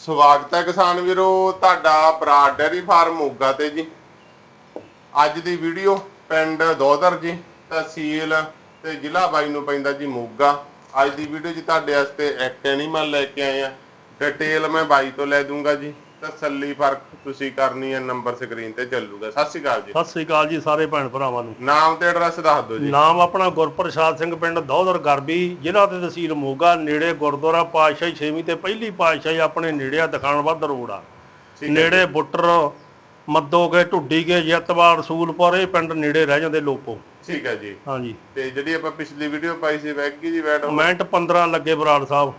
ਸਵਾਗਤ ਹੈ ਕਿਸਾਨ ਵੀਰੋ, ਤੁਹਾਡਾ ਬਰਾਡ ਡੈਰੀ ਫਾਰਮ ਮੋਗਾ ਤੇ ਜੀ। ਅੱਜ ਦੀ ਵੀਡੀਓ ਪਿੰਡ ਦੋਦਰ ਜੀ, ਤਹਿਸੀਲ ਤੇ ਜ਼ਿਲ੍ਹਾ ਬਾਈ ਨੂੰ ਪੈਂਦਾ ਜੀ ਮੋਗਾ। ਅੱਜ ਦੀ ਵੀਡੀਓ ਜੀ ਤੁਹਾਡੇ ਵਾਸਤੇ ਇੱਕ ਐਨੀਮਲ ਲੈ ਕੇ ਆਏ ਆ। ਡਿਟੇਲ ਮੈਂ ਬਾਈ ਤੋਂ ਲੈ ਦੂੰਗਾ ਜੀ। ਤਸੱਲੀ ਫ਼ਰਕ ਤੁਸੀਂ ਕਰਨੀ ਹੈ ਨੰਬਰ ਸਕਰੀਨ ਤੇ ਚੱਲੂਗਾ। ਸਤਿ ਸ਼੍ਰੀ ਅਕਾਲ ਜੀ। ਸਤਿ ਸ੍ਰੀ ਅਕਾਲ ਜੀ ਸਾਰੇ ਭੈਣ ਭਰਾਵਾਂ ਨੂੰ। ਨਾਮ ਤੇ ਐਡਰੈਸ ਦੱਸ ਦਿਓ ਜੀ। ਨਾਮ ਆਪਣਾ ਗੁਰਪ੍ਰਸਾਦ ਸਿੰਘ ਪਿੰਡ ਦੌਦਰ ਗਰਬੀ ਜ਼ਿਲ੍ਹਾ ਤੇ ਤਹਿਸੀਲ ਮੋਗਾ ਨੇੜੇ ਗੁਰਦੁਆਰਾ ਪਾਤਸ਼ਾਹੀ ਛੇਵੀਂ ਤੇ ਪਹਿਲੀ ਪਾਤਸ਼ਾਹੀ ਆਪਣੇ ਨੇੜੇ ਆ ਦਿਖਾਣ ਵੱਧ ਰੋਡ ਆ। ਠੀਕ ਹੈ ਨੇੜੇ ਬੁੱਟਰ ਮੱਦੋਗੇ ਢੁੱਡੀਗੇ ਜੱਤਵਾਲ ਰਸੂਲਪੁਰ ਇਹ ਪਿੰਡ ਨੇੜੇ ਰਹਿ ਜਾਂਦੇ ਲੋਪੋ ਠੀਕ ਹੈ ਜੀ। ਹਾਂਜੀ। ਤੇ ਜਿਹੜੀ ਆਪਾਂ ਪਿਛਲੀ ਵੀਡੀਓ ਪਾਈ ਸੀ ਵੈਗੀ ਜੀ ਵੈਟ ਮਿੰਟ 15 ਲੱਗੇ ਬਰਾੜ ਸਾਹਿਬ।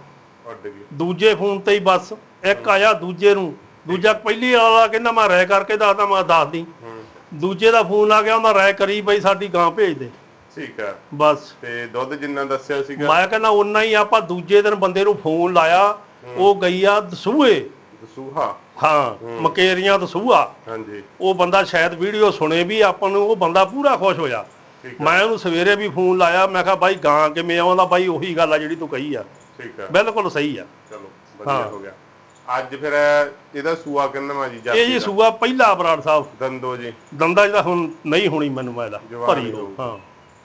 ਉੱਡ ਗਈ। ਦੂਜੇ ਫੋਨ ਤੇ ਹੀ ਬਸ ਇੱਕ ਆਇਆ ਦੂਜੇ ਨੂੰ। ਦੂਜਾ ਪਹਿਲੀ ਵਾਲਾ ਕਹਿੰਦਾ ਮੈਂ ਰਾਇ ਕਰਕੇ ਦੱਸਦਾ ਮੈਂ ਦੱਸਦੀ। ਹੂੰ। ਦੂਜੇ ਦਾ ਫੋਨ ਆ ਗਿਆ ਉਹਨਾਂ ਰਾਇ ਕਰੀ ਬਈ ਸਾਡੀ ਗਾਂ ਭੇਜ ਦੇ। ਠੀਕ ਹੈ ਬਸ। ਤੇ ਦੁੱਧ ਜਿੰਨਾ ਦੱਸਿਆ ਸੀਗਾ? ਮੈਂ ਕਹਿੰਦਾ ਉਨਾ ਹੀ ਆਪਾਂ ਦੂਜੇ ਦਿਨ ਬੰਦੇ ਨੂੰ ਫੋਨ ਲਾਇਆ ਉਹ ਗਈ ਆ ਦਸੂਏ ਦਸੂਹਾ? ਹਾਂ ਮਕੇਰੀਆਂ ਦਸੂਆ ਹਾਂਜੀ। ਉਹ ਬੰਦਾ ਸ਼ਾਇਦ ਵੀਡੀਓ ਸੁਣੇ ਵੀ ਆਪਾਂ ਨੂੰ ਉਹ ਬੰਦਾ ਪੂਰਾ ਖੁਸ਼ ਹੋਇਆ। ਮੈਂ ਉਹਨੂੰ ਸਵੇਰੇ ਵੀ ਫੋਨ ਲਾਇਆ ਮੈਂ ਕਿਹਾ ਬਾਈ ਗਾਂ ਕਿਵੇਂ ਆਉਂਦਾ ਬਾਈ ਉਹੀ ਗੱਲ ਆ ਜਿਹੜੀ ਤੂੰ ਕਹੀ ਆ। ਠੀਕ ਹੈ ਬਿਲਕੁਲ ਸਹੀ ਆ। ਚਲੋ ਵਧੀਆ। ਹੋ ਗਿਆ। ਅੱਜ ਫਿਰ ਇਹਦਾ ਸੂਆ ਕਿੰਨਾ ਜੀ ਇਹ ਜੀ? ਸੂਆ ਪਹਿਲਾ ਬਰਾੜ ਸਾਹਿਬ। ਦੰਦੋ ਜੀ। ਦੰਦਾ ਜਿਹੜਾ ਹੁਣ ਨਹੀਂ ਹੋਣੀ ਮੈਨੂੰ ਮੈਂ ਇਹਦਾ। ਭਰੀ ਹੀ ਹੋ। ਹਾਂ।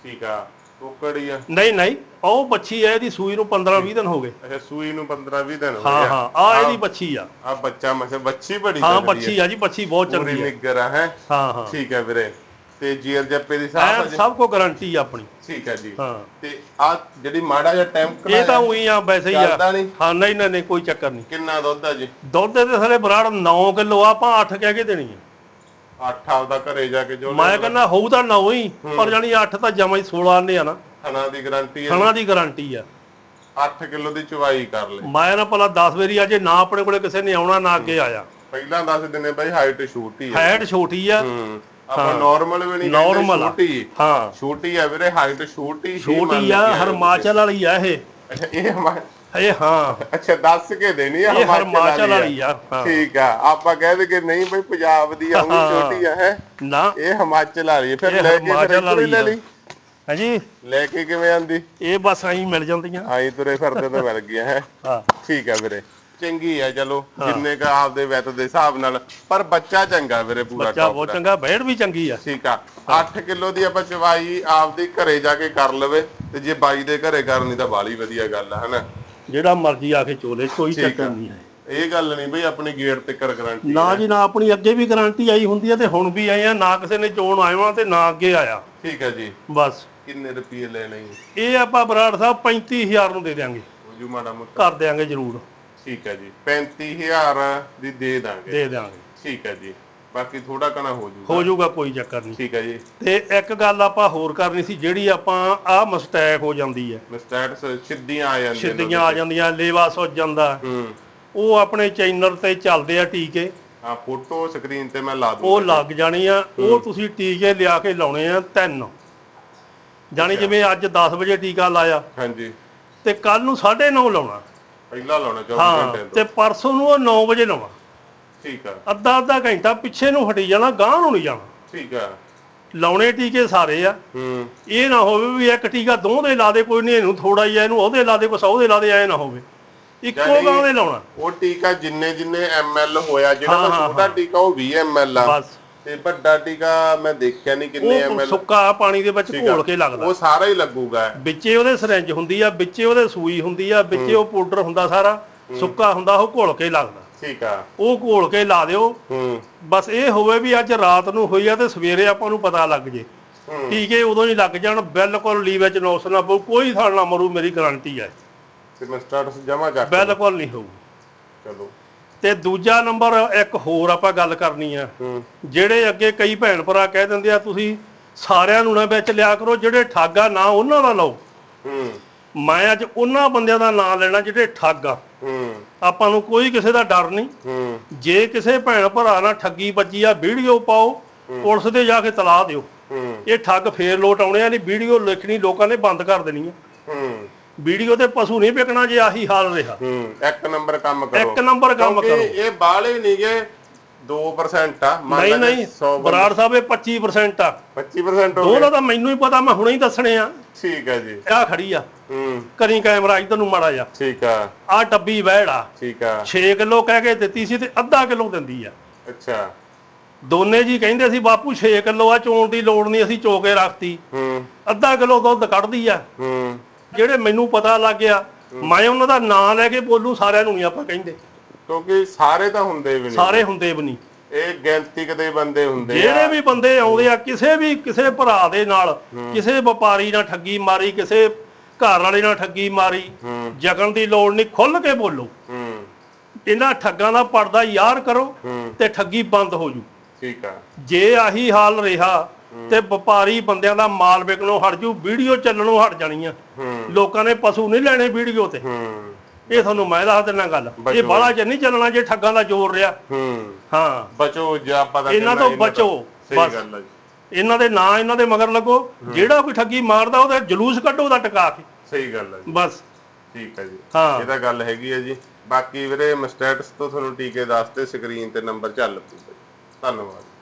ਠੀਕ ਆ। ਟੋਕੜੀ ਆ। ਨਹੀਂ ਨਹੀਂ ਉਹ ਬੱਚੀ ਹੈ ਇਹਦੀ ਸੂਈ ਨੂੰ 15 20 ਦਿਨ ਹੋ ਗਏ। ਅੱਛਾ ਸੂਈ ਨੂੰ 15 20 ਦਿਨ ਹੋ ਹਾਂ ਗਏ ਹਾਂ ਆ ਇਹਦੀ ਬੱਚੀ ਆ। ਆ ਬੱਚਾ ਮਸੇ ਬੱਚੀ ਬੜੀ ਹਾਂ ਬੱਚੀ ਆ ਜੀ ਬੱਚੀ ਬਹੁਤ ਚੰਗੀ ਆ। ਨਿੱਗਰ ਆ ਹੈ। ਹਾਂ ਹਾਂ। ਠੀਕ ਹੈ ਵੀਰੇ। ਤੇ ਜੀਰ ਜੱਪੇ ਦੀ ਸਾਹ ਐਨ ਸਭ ਕੋ ਗਾਰੰਟੀ ਆ ਆਪਣੀ। ਠੀਕ ਹੈ ਜੀ। ਹਾਂ। ਤੇ ਆ ਜਿਹੜੀ ਮਾੜਾ ਜਿਹਾ ਟੈਂਕ ਇਹ ਤਾਂ ਉਹੀ ਆ ਵੈਸੇ ਹੀ ਆ। ਹਾਂ ਨਹੀਂ ਨਹੀਂ ਨਹੀਂ ਕੋਈ ਚੱਕਰ ਨਹੀਂ। ਕਿੰਨਾ ਦੁੱਧ ਆ ਜੀ? ਦੁੱਧ ਦੇ ਥਲੇ ਬਰਾੜ 9 ਕਿਲੋ ਆਪਾਂ 8 ਕਹਿ ਕੇ ਦੇਣੀ ਆ। 8 ਆਪਦਾ ਘਰੇ ਜਾ ਕੇ ਜੋ ਮੈਂ ਕਹਿੰਦਾ ਹੋਊ ਤਾਂ 9 ਹੀ ਪਰ ਜਾਨੀ 8 ਤਾਂ ਜਮਾ ਹੀ 16 ਆਨੇ ਆ ਨਾ। ਥਣਾ ਦੀ ਗਾਰੰਟੀ ਹੈ ਖਾਣਾ ਦੀ ਗਾਰੰਟੀ ਆ। 8 ਕਿਲੋ ਦੀ ਚਵਾਈ ਕਰ ਲੈ। ਮੈਂ ਨਾ ਭਲਾ 10 ਵਾਰੀ ਅਜੇ ਨਾ ਆਪਣੇ ਕੋਲੇ ਕਿਸੇ ਨੇ ਆਉਣਾ ਨਾ ਅੱਗੇ ਆਇਆ। ਪਹਿਲਾਂ ਦੱਸ ਦਿਨੇ ਬਾਈ ਹਾਈਟ ਛੋਟੀ ਹੈ ਹਾਈਟ ਛੋਟੀ ਆ। ਆਪਾਂ ਨਾਰਮਲ ਵੀ ਨਹੀਂ ਆ। ਛੋਟੀ। ਹਾਂ। ਛੋਟੀ ਆ ਵੀਰੇ ਹਾਈਟ ਛੋਟੀ ਛੋਟੀ ਆ ਹਰਮਾਚਲ ਵਾਲੀ ਆ ਇਹ। ਅੱਛਾ ਇਹ ਇਹ ਹਾਂ। ਅੱਛਾ ਦੱਸ ਕੇ ਦੇਣੀ ਆ ਵਾਲੀ ਆ। ਠੀਕ ਆ ਆਪਾਂ ਕਹਿ ਦੇ ਕਿ ਨਹੀਂ ਬਈ ਪੰਜਾਬ ਦੀ ਆ ਉਹ ਹਾਂ। ਛੋਟੀ ਆ ਹੈ। ਨਾ। ਇਹ ਹਿਮਾਚਲ ਵਾਲੀ ਹੈ। ਫਿਰ ਲੈ ਕੇ ਫਿਰ ਲੈ ਆ। ਲਈ? ਹਾਂਜੀ ਲੈ ਕੇ ਕਿਵੇਂ ਆਂਦੀ? ਇਹ ਬਸ ਐਂ ਮਿਲ ਜਾਂਦੀਆਂ। ਆਈ ਤੁਰੇ ਫਿਰਦੇ ਤਾਂ ਮਿਲ ਗਿਆ ਹੈ। ਹਾਂ। ਠੀਕ ਹੈ ਵੀਰੇ। ਚੰਗੀ ਆ ਚਲੋ ਜਿੰਨੇ ਕ ਆਪਦੇ ਵੈਤ ਦੇ ਹਿਸਾਬ ਨਾਲ ਪਰ ਬੱਚਾ ਚੰਗਾ ਵੀਰੇ ਪੂਰਾ ਬੱਚਾ ਬਹੁਤ ਚੰਗਾ ਬੈੜ ਵੀ ਚੰਗੀ ਆ। ਠੀਕ ਆ। 8 ਕਿਲੋ ਦੀ ਆਪਾਂ ਚਵਾਈ ਆਪਦੀ ਘਰੇ ਜਾ ਕੇ ਕਰ ਲਵੇ ਤੇ ਜੇ ਬਾਈ ਦੇ ਘਰੇ ਕਰਨੀ ਤਾਂ ਬਾਲੀ ਵਧੀਆ ਗੱਲ ਆ ਹਨਾ? ਜਿਹੜਾ ਮਰਜ਼ੀ ਆ ਕੇ ਚੋਲੇ ਕੋਈ ਚੱਕਰ। ਨਹੀਂ ਹੈ। ਇਹ ਗੱਲ ਨਹੀਂ ਬਈ ਆਪਣੀ ਗੇਟ ਤੇ ਕਰ ਗਾਰੰਟੀ ਨਾ ਜੀ ਨਾ ਆਪਣੀ ਅੱਗੇ ਵੀ ਗਾਰੰਟੀ ਆਈ ਹੁੰਦੀ ਹੈ ਤੇ ਹੁਣ ਵੀ ਆਏ ਆ ਨਾ ਕਿਸੇ ਨੇ ਚੋਣ ਆਇਆ ਤੇ ਨਾ ਅੱਗੇ ਆਇਆ। ਠੀਕ ਹੈ ਜੀ। ਬਸ। ਕਿੰਨੇ ਰੁਪਏ ਲੈਣੇ? ਇਹ ਆਪਾਂ ਬਰਾੜ ਸਾਹਿਬ 35000 ਨੂੰ ਦੇ ਦਿਆਂਗੇ। ਹੋ ਜੂ ਮਾੜਾ ਮੋਟਾ। ਕਰ ਦਿਆਂਗੇ ਜ਼ਰੂਰ। ਠੀਕ ਹੈ ਜੀ। 35000 ਦੀ ਦੇ ਦਾਂਗੇ। ਦੇ ਦਿਆਂਗੇ ਠੀਕ ਹੈ ਜੀ। ਬਾਕੀ ਥੋੜਾ ਕਣਾ ਹੋ ਜੂਗਾ ਹੋ ਜਾਊਗਾ ਕੋਈ ਚੱਕਰ ਨਹੀਂ। ਠੀਕ ਹੈ ਜੀ। ਤੇ ਇੱਕ ਗੱਲ ਆਪਾਂ ਹੋਰ ਕਰਨੀ ਸੀ ਜਿਹੜੀ ਆਪਾਂ ਆ ਮਸਟੈਕ ਹੋ ਜਾਂਦੀ ਹੈ। ਸਟੈਟਸ ਸਿੱਧੀਆਂ ਆ ਜਾਂਦੀਆਂ ਨੇ ਛਿੱਦੀਆਂ ਆ ਜਾਂਦੀਆਂ ਲੇਵਾ ਸੁੱਜ ਜਾਂਦਾ। ਹੂੰ। ਉਹ ਆਪਣੇ ਚੈਨਲ ਤੇ ਚੱਲਦੇ ਆ ਟੀਕੇ। ਆ ਫੋਟੋ ਸਕਰੀਨ ਤੇ ਮੈਂ ਲਾ ਦੂੰ ਉਹ ਲੱਗ ਜਾਣੀ ਆ। ਉਹ ਤੁਸੀਂ ਟੀਕੇ ਲਿਆ ਕੇ ਲਾਉਣੇ ਆ ਤਿੰਨ। ਜਾਣੀ ਜਿਵੇਂ ਅੱਜ 10 ਵਜੇ ਟੀਕਾ ਲਾਇਆ। ਹਾਂਜੀ। ਤੇ ਕੱਲ ਨੂੰ 9:30 ਲਾਉਣਾ। ਪਹਿਲਾਂ ਲਾਉਣਾ 24 ਹਾਂ ਘੰਟੇ ਤੋਂ। ਤੇ ਪਰਸੋਂ ਨੂੰ ਉਹ 9 ਵਜੇ ਲਾਉਣਾ। ਠੀਕ ਆ। ਅੱਧਾ ਅੱਧਾ ਘੰਟਾ ਪਿੱਛੇ ਨੂੰ ਹਟੀ ਜਾਣਾ ਗਾਂਹ ਨੂੰ ਨਹੀਂ ਜਾਣਾ। ਠੀਕ ਆ। ਲਾਉਣੇ ਟੀਕੇ ਸਾਰੇ ਆ। ਹੂੰ। ਇਹ ਨਾ ਹੋਵੇ ਵੀ ਇੱਕ ਟੀਕਾ ਦੋ ਦੇ ਲਾ ਦੇ ਕੋਈ ਨਹੀਂ ਇਹਨੂੰ ਥੋੜਾ ਹੀ ਆ ਇਹਨੂੰ ਉਹਦੇ ਲਾ ਦੇ ਕੁਛ ਉਹਦੇ ਲਾ ਦੇ ਐ ਨਾ ਹੋਵੇ। ਇੱਕੋ ਗਾਂ ਦੇ ਲਾਉਣਾ। ਉਹ ਟੀਕਾ ਜਿੰਨੇ ਜਿੰਨੇ ਐਮਐਲ ਹੋਇਆ ਜਿਹੜਾ ਹਾਂ, ਤਾਂ ਹਾਂ, ਛੋਟਾ ਟੀਕਾ ਉਹ 20 ਐਮਐਲ ਆ। ਬਸ। ਤੇ ਵੱਡਾ ਟੀਕਾ ਮੈਂ ਦੇਖਿਆ ਨਹੀਂ ਕਿੰਨੇ ਉਹ ਐਮਐਲ ਸੁੱਕਾ ਪਾਣੀ ਦੇ ਵਿੱਚ ਘੋਲ ਕੇ ਲੱਗਦਾ। ਉਹ ਸਾਰਾ ਹੀ ਲੱਗੂਗਾ। ਵਿੱਚੇ ਉਹਦੇ ਸਿਰੰਜ ਹੁੰਦੀ ਆ ਵਿੱਚੇ ਉਹਦੇ ਸੂਈ ਹੁੰਦੀ ਆ ਵਿੱਚੇ ਉਹ ਪਾਊਡਰ ਹੁੰਦਾ ਸਾਰਾ ਸੁੱਕਾ ਹੁੰਦਾ ਉਹ ਘੋਲ ਕੇ ਲੱਗਦਾ। ਠੀਕ ਆ। ਉਹ ਘੋਲ ਕੇ ਲਾ ਦਿਓ। ਹੂੰ। ਬਸ ਇਹ ਹੋਵੇ ਵੀ ਅੱਜ ਰਾਤ ਨੂੰ ਹੋਈ ਆ ਤੇ ਸਵੇਰੇ ਆਪਾਂ ਨੂੰ ਪਤਾ ਲੱਗ ਜੇ। ਹੂੰ। ਟੀਕੇ ਉਦੋਂ ਹੀ ਲੱਗ ਜਾਣ ਬਿਲਕੁਲ ਲੀ ਵਿੱਚ ਨੌਸ ਨਾ ਪਊ ਕੋਈ ਥਾਲ ਨਾ ਮਰੂ ਮੇਰੀ ਗਾਰੰਟੀ ਹੈ ਤੇ ਮੈਂ ਸਟਾਰਟਸ ਜਮਾ ਚੱਕ ਬਿਲਕੁਲ ਨਹੀਂ ਹੋਊ। ਚਲੋ। ਤੇ ਦੂਜਾ ਨੰਬਰ ਇੱਕ ਹੋਰ ਆਪਾਂ ਗੱਲ ਕਰਨੀ ਆ। ਜਿਹੜੇ ਅੱਗੇ ਕਈ ਭੈਣ ਭਰਾ ਕਹਿ ਦਿੰਦੇ ਆ ਤੁਸੀਂ ਸਾਰਿਆਂ ਨੂੰ ਨਾ ਵਿੱਚ ਲਿਆ ਕਰੋ ਜਿਹੜੇ ਠੱਗ ਨਾ ਉਹਨਾਂ ਦਾ ਲਓ। ਮੈਂ ਅੱਜ ਉਹਨਾਂ ਬੰਦਿਆਂ ਦਾ ਨਾਮ ਲੈਣਾ ਜਿਹੜੇ ਠੱਗ ਆ। ਆਪਾਂ ਨੂੰ ਕੋਈ ਕਿਸੇ ਦਾ ਡਰ ਨਹੀਂ। ਜੇ ਕਿਸੇ ਭੈਣ ਭਰਾ ਨਾਲ ਠੱਗੀ ਵੱਜੀ ਆ ਵੀਡੀਓ ਪਾਓ ਪੁਲਿਸ ਦੇ ਜਾ ਕੇ ਤਲਾ ਦਿਓ। ਇਹ ਠੱਗ ਫੇਰ ਲੋਟ ਆਉਣੇ ਆ ਨਹੀਂ ਵੀਡੀਓ ਲਿਖਣੀ ਲੋਕਾਂ ਨੇ ਬੰਦ ਕਰ ਦੇਣੀ ਆ। ਵੀਡੀਓ ਤੇ ਪਸ਼ੂ ਨਹੀਂ ਵਿਕਣਾ ਜੇ ਆਹੀ ਹਾਲ ਰਿਹਾ। ਹੂੰ ਇੱਕ ਨੰਬਰ ਕੰਮ ਕਰੋ। ਇੱਕ ਨੰਬਰ ਕੰਮ ਕਰੋ। ਇਹ ਬਾਲੇ ਨਹੀਂਗੇ 2% ਆ ਮੰਨ ਨਹੀਂ ਨਹੀਂ 100 ਬਰਾੜ ਸਾਹਿਬ ਇਹ 25% ਆ। 25% ਹੋ ਉਹਦਾ ਗਏ। ਤਾਂ ਮੈਨੂੰ ਹੀ ਪਤਾ ਮੈਂ ਹੁਣੇ ਹੀ ਦੱਸਣੇ ਆ। ਠੀਕ ਹੈ ਜੀ। ਆ ਖੜੀ ਆ। ਹੂੰ। ਕਰੀ ਕੈਮਰਾ ਇਧਰ ਨੂੰ ਮਾੜਾ ਜਾ ਠੀਕ ਆ। ਆ ਡੱਬੀ ਵਹਿੜਾ ਠੀਕ ਆ। 6 ਕਿਲੋ ਕਹਿ ਕੇ ਦਿੱਤੀ ਸੀ ਤੇ ਅੱਧਾ ਕਿਲੋ ਦਿੰਦੀ ਆ। ਅੱਛਾ। ਦੋਨੇ ਜੀ ਕਹਿੰਦੇ ਸੀ ਬਾਪੂ 6 ਕਿਲੋ ਆ ਚੋਣ ਦੀ ਲੋੜ ਨਹੀਂ ਅਸੀਂ ਚੋਕੇ ਰੱਖਤੀ। ਹੂੰ। ਅੱਧਾ ਕਿਲੋ ਦੁੱਧ ਕੱਢਦੀ ਆ। ਹੂੰ। ਜਿਹੜੇ ਮੈਨੂੰ ਪਤਾ ਲੱਗ ਗਿਆ ਮੈਂ ਉਹਨਾਂ ਦਾ ਨਾਂ ਲੈ ਕੇ ਬੋਲੂ ਸਾਰਿਆਂ ਨੂੰ ਨਹੀਂ ਆਪਾਂ ਕਹਿੰਦੇ। ਕਿਉਂਕਿ ਸਾਰੇ ਤਾਂ ਹੁੰਦੇ ਵੀ ਨਹੀਂ। ਸਾਰੇ ਹੁੰਦੇ ਵੀ ਨਹੀਂ। ਇਹ ਗਿਣਤੀ ਕਦੇ ਬੰਦੇ ਹੁੰਦੇ ਆ। ਜਿਹੜੇ ਵੀ ਬੰਦੇ ਆਉਂਦੇ ਆ ਕਿਸੇ ਵੀ ਕਿਸੇ ਭਰਾ ਦੇ ਨਾਲ ਕਿਸੇ ਵਪਾਰੀ ਨਾਲ ਠੱਗੀ ਮਾਰੀ ਕਿਸੇ ਘਰ ਵਾਲੇ ਨਾਲ ਠੱਗੀ ਮਾਰੀ ਜਗਣ ਦੀ ਲੋੜ ਨਹੀਂ ਖੁੱਲ ਕੇ ਬੋਲੋ। ਇਹਨਾਂ ਠੱਗਾਂ ਦਾ ਪਰਦਾ ਯਾਰ ਕਰੋ ਤੇ ਠੱਗੀ ਬੰਦ ਹੋ ਜੂ। ਠੀਕ ਆ। ਜੇ ਆਹੀ ਹਾਲ ਰਿਹਾ ਤੇ ਵਪਾਰੀ ਬੰਦਿਆਂ ਦਾ ਮਾਲ ਵਿਕਣੋਂ ਹਟ ਜੂ ਵੀਡੀਓ ਚੱਲਣੋਂ ਹਟ ਜਾਣੀਆਂ। ਹੂੰ। ਲੋਕਾਂ ਨੇ ਪਸ਼ੂ ਨਹੀਂ ਲੈਣੇ ਵੀਡੀਓ ਤੇ। ਇਹ ਤੁਹਾਨੂੰ ਮੈਂ ਦੱਸ ਦਿੰਦਾ ਗੱਲ। ਇਹ। ਬਾਹਲਾ ਚ ਨਹੀਂ ਚੱਲਣਾ ਜੇ ਠੱਗਾਂ ਦਾ ਜ਼ੋਰ ਰਿਹਾ। ਹੂੰ। ਬਚੋ ਜਾਂ ਪਤਾ ਇਹਨਾਂ ਤੋਂ ਬਚੋ, ਸਹੀ। ਗੱਲ ਹੈ ਇਹਨਾਂ ਦੇ ਨਾਂ ਇਹਨਾਂ ਦੇ ਮਗਰ ਲੱਗੋ। ਜਿਹੜਾ ਕੋਈ ਠੱਗੀ ਮਾਰਦਾ ਉਹਦਾ ਜਲੂਸ ਕੱਢੋ ਉਹਦਾ ਟਕਾ ਕੇ। ਸਹੀ ਗੱਲ ਹੈ ਬਸ। ਠੀਕ ਹੈ ਜੀ। ਹਾਂ। ਇਹ ਤਾਂ ਗੱਲ ਹੈਗੀ ਹੈ ਜੀ। ਬਾਕੀ ਵੀਰੇ ਮਸਟੈਟਸ ਤੋਂ ਤੁਹਾਨੂੰ ਟੀਕੇ ਦੱਸਦੇ ਸਕਰੀਨ ਤੇ ਨੰਬਰ ਚੱਲ ਪਊਗਾ। ਧੰਨਵਾਦ।